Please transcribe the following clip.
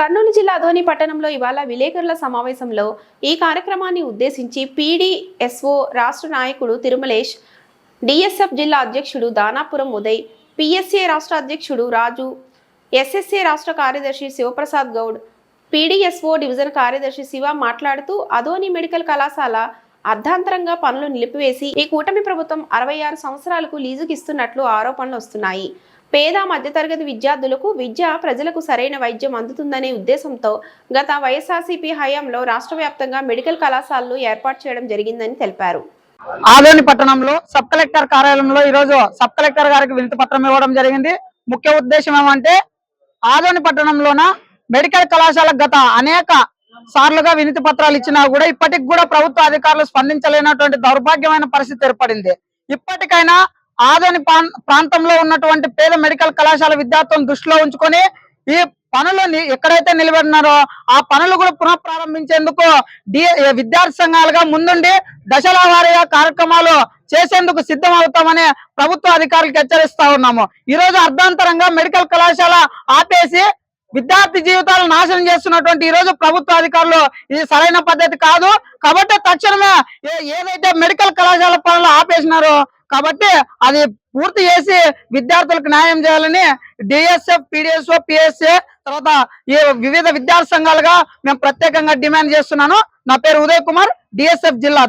కర్నూలు జిల్లా అధోని పట్టణంలో ఇవాళ విలేకరుల సమావేశంలో ఈ కార్యక్రమాన్ని ఉద్దేశించి పీడీఎస్ఓ రాష్ట్ర నాయకుడు తిరుమలేష్ డిఎస్ఎఫ్ జిల్లా అధ్యక్షుడు దానాపురం ఉదయ్ పిఎస్ఏ రాష్ట్ర అధ్యక్షుడు రాజు ఎస్ఎస్ఏ రాష్ట్ర కార్యదర్శి శివప్రసాద్ గౌడ్ పీడీఎస్ఓ డివిజన్ కార్యదర్శి శివ మాట్లాడుతూ అధోని మెడికల్ కళాశాల అర్ధాంతరంగా పనులు నిలిపివేసి ఈ కూటమి ప్రభుత్వం అరవై ఆరు సంవత్సరాలకు లీజుకిస్తున్నట్లు ఆరోపణలు వస్తున్నాయి. పేద మధ్యతరగతి విద్యార్థులకు విద్య ప్రజలకు సరైన వైద్యం అందుతుందనే ఉద్దేశంతో గత వైఎస్ఆర్సీపీ హయాంలో రాష్ట్ర వ్యాప్తంగా మెడికల్ కళాశాలలు ఏర్పాటు చేయడం జరిగిందని తెలిపారు. ఆదోని పట్టణంలో సబ్ కలెక్టర్ కార్యాలయంలో ఈ రోజు సబ్ కలెక్టర్ గారికి వినతి పత్రం ఇవ్వడం జరిగింది. ముఖ్య ఉద్దేశం ఏమంటే ఆదోని పట్టణంలోన మెడికల్ కళాశాల గత అనేక సార్లుగా వినతి పత్రాలు ఇచ్చినా కూడా ఇప్పటికి కూడా ప్రభుత్వ అధికారులు స్పందించలేనటువంటి దౌర్భాగ్యమైన పరిస్థితి ఏర్పడింది. ఇప్పటికైనా ఆదని ప్రాంతంలో ఉన్నటువంటి పేద మెడికల్ కళాశాల విద్యార్థులను దృష్టిలో ఉంచుకొని ఈ పనులు ఎక్కడైతే నిలబడినారో ఆ పనులు కూడా పునః ప్రారంభించేందుకు డి విద్యార్థి సంఘాలుగా ముందుండి దశల వారీగా కార్యక్రమాలు చేసేందుకు సిద్ధం అవుతామని ప్రభుత్వ అధికారులకు హెచ్చరిస్తా ఉన్నాము. ఈ రోజు అర్ధాంతరంగా మెడికల్ కళాశాల ఆపేసి విద్యార్థి జీవితాలు నాశనం చేస్తున్నటువంటి ఈ రోజు ప్రభుత్వ అధికారులు ఇది సరైన పద్ధతి కాదు. కాబట్టి తక్షణమే ఏదైతే మెడికల్ కళాశాల పనులు ఆపేసినారో కాబట్టి అది పూర్తి చేసి విద్యార్థులకు న్యాయం చేయాలని డిఎస్ఎఫ్ పిడిఎస్ఓ పిఎస్ఏ తర్వాత ఈ వివిధ విద్యార్థి సంఘాలుగా మేము ప్రత్యేకంగా డిమాండ్ చేస్తున్నాను. నా పేరు ఉదయ్ కుమార్ డిఎస్ఎఫ్ జిల్లా